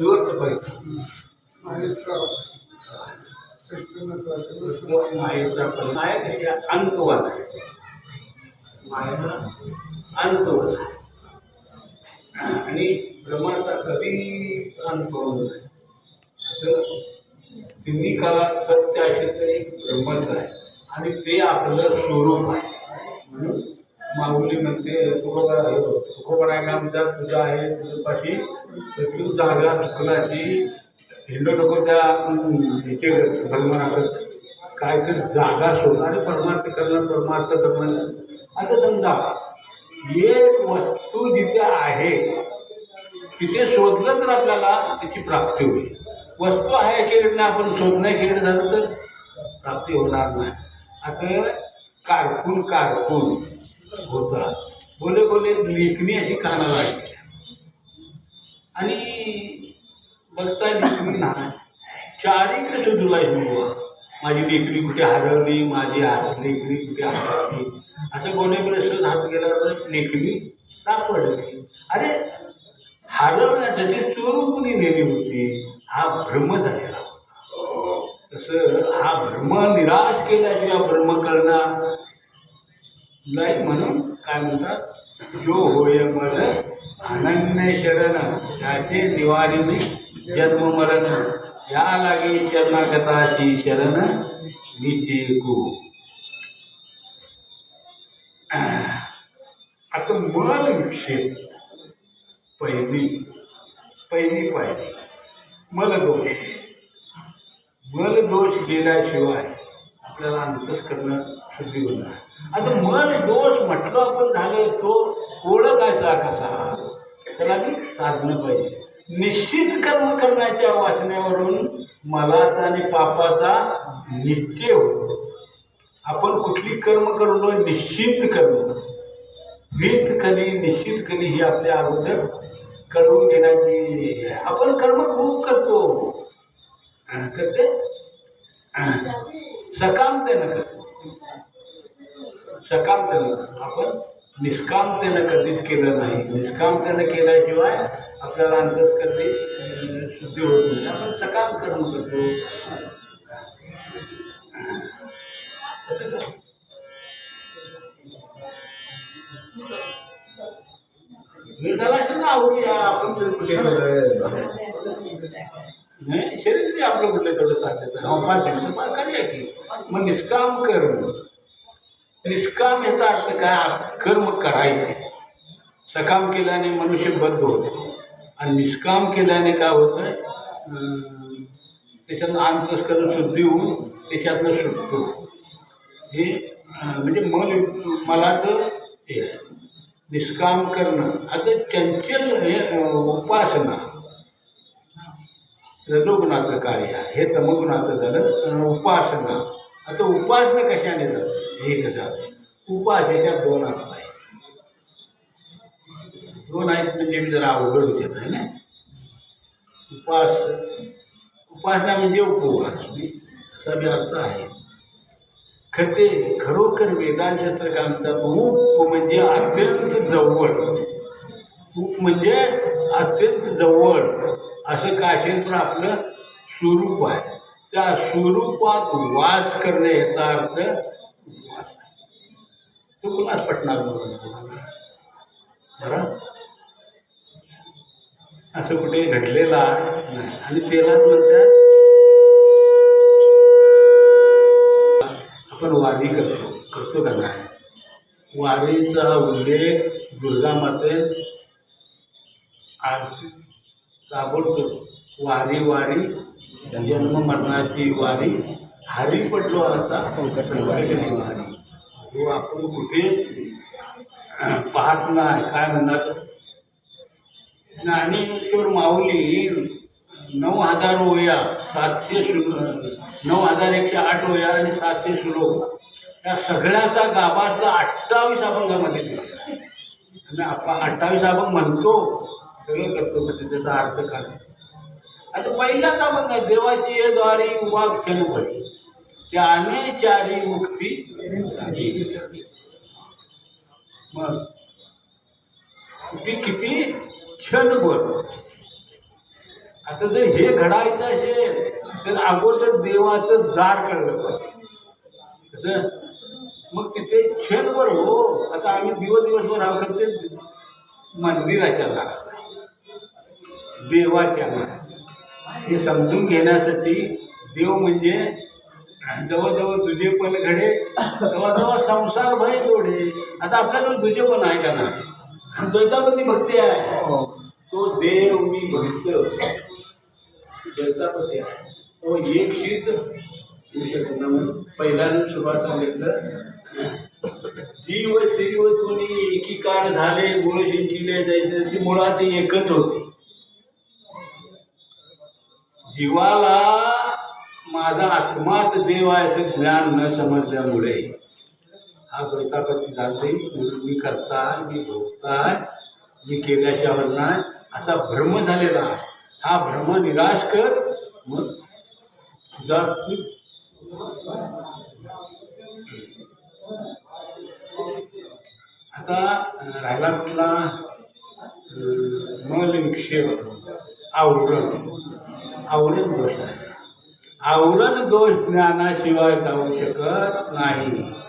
विवर्त पाहिजे नायक हे अंतवाद आहे? माया अंतवाद आहे. आणि ब्रह्माचा कधी अंत होत नाही. असं तिन्ही काळात सत्य असे तरी ब्रह्मच आहे. आणि ते आपलं स्वरूप आहे. म्हणून माऊली म्हणते तुकोबा तुकोबराय आमच्या तुझा आहे तुझ्यापाशी तर तू जागा चुकलाची हिंडू नको त्या अं, ह्याचे ब्रह्मनाचं काय तर जागा शोध आणि परमार्थ करणं परमार्थ करणं. आता समजा एक वस्तू जिथे आहे तिथे शोधलं तर आपल्याला त्याची प्राप्ती होईल. वस्तू आहे एकीकडनं आपण शोधणं एकीकडे झालं तर प्राप्ती होणार नाही. आता कारकून कारकून होता. बोले बोले लेखणी अशी कानाला लागली. आणि बघता लेखणी नाही. चारीकडे शोधूला हिंदुआ माझी लेखणी कुठे हरवली माझी हात लेखणी कुठे हरवली? असं बोले शोध हात गेल्यावर लेखणी सापडली. अरे हरवण्यासाठी चोरून कुणी नेली होती? हा भ्रम झालेला होता. तसं हा भ्रम निराश केल्याशिवाय भ्रम करणार? लय म्हणून काय म्हणतात? जो होय मद अनन्य शरण त्याचे निवारिणी जन्म मरण. या लागी चरणागताची शरण मीचे को आता मन विक्षेप पहिली पहिली पायरी मलदोष मलदोष गेल्याशिवाय आपल्याला अंतच करणं शुद्धी होणार. आता मन दोष म्हटलं आपण झालं तो ओळखायचा कसा? त्याला मी साधणं पाहिजे. निश्चित कर्म करण्याच्या वाचण्यावरून मलाचा आणि पापाचा नित्य होतो. आपण कुठली कर्म करलो निश्चित कर्म. वित कली निश्चित कली ही आपल्या अगोदर कळवून घेण्याची. आपण कर्म खूप करतो. करते? सकाम त्यानं करतो. सकामतेनं आपण निष्कामतेनं कधीच केलं नाही. निष्कामतेनं केल्याशिवाय आपल्याला अंतच कधी शुद्धी होत नाही. आपण सकाम कर्म करतो. तसं ना आवडी आपण नाही शरीर आपलं कुठलं तेवढं साध्य करूया की? मग निष्काम कर्म. निष्काम याचा अर्थ काय? कर्म करायचे. सकाम केल्याने मनुष्य बद्ध होतो. आणि निष्काम केल्याने काय होतं अं, त्याच्यातनं अंतस्करण शुद्धी होऊन त्याच्यातनं सुटतो हे म्हणजे मल मला तर हे निष्काम करणं. आता चंचल हे उपासना. रजोगुणाचं कार्य हे तमगुणाचं झालं उपासना. आता उपासना कशाने जातं हे कसं? आहे उपासाच्या दोन अर्थ आहेत दोन आहेत म्हणजे मी जरा अवघड होते आहे ना उपास उपासना म्हणजे उपवास. असा मी अर्थ आहे. खरं ते खरोखर वेदांशास्त्र काय म्हणतात उप म्हणजे अत्यंत जवळ. उप म्हणजे अत्यंत जवळ. असं काय असेल तर आपलं स्वरूप आहे. त्या स्वरूपात वास करणे याचा अर्थ उपवास तो कुणाच पटणार बरं? असं कुठे घडलेलं आहे? नाही. आणि त्याला म्हणतात आपण वारी करतो. करतो का नाही? वारीचा उल्लेख दुर्गा माते ताबडतोब वारी वारी जन्म मरणाची वारी हरी पडलो आता संकटनी वारी. तो आपण कुठे पाहत नाही. काय म्हणतात ज्ञानेश्वर माऊली नऊ हजार ओया सातशे श्लो नऊ हजार एकशे आठ ओया आणि सातशे श्लोक या सगळ्याचा गाभारचा अठ्ठावीस अभंगामध्ये दिला आपण अठ्ठावीस अभंग म्हणतो सगळं करतो म्हणजे त्याचा अर्थ काय? आता पहिला अभंग आहे देवाची ये द्वारी उभा क्षणभरी त्याने चारी मुक्ती झाली. मग ती किती क्षणभर आता जर हे घडायचं असेल तर अगोदर देवाचं दार कळलं पाहिजे. मग तिथे क्षणभर हो. आता आम्ही दिवस दिवसभर आपण ते मंदिराच्या दारात. देवाच्या दारात. हे समजून घेण्यासाठी देव म्हणजे जवळजवळ तुझे पण घडे जवळजवळ संसार भय जोडे. आता आपल्याला तुझे पण आहे का नाही? द्वैतापती भक्ती आहे. तो देव मी भक्त. द्वैतापती आहे. तो एक शीत पहिल्यानं सुरुवात सांगितलं. जीव श्रीव तुम्ही एकीकार झाले गुण जिंकिले जायचे मुळात एकच होते. जीवाला माझा आत्माच देव आहे असं ज्ञान न समजल्यामुळे. हा द्वैतापती जाते मी करताय मी भोगताय मी केल्याशिवाय नाही असा भ्रम झालेला आहे. हा भ्रम निराश कर मग तुझा तू आता राहिला कुठला मल विक्षेप आवरण. आवरण दोष आहे. आवरण दोष ज्ञानाशिवाय जाऊ शकत नाही.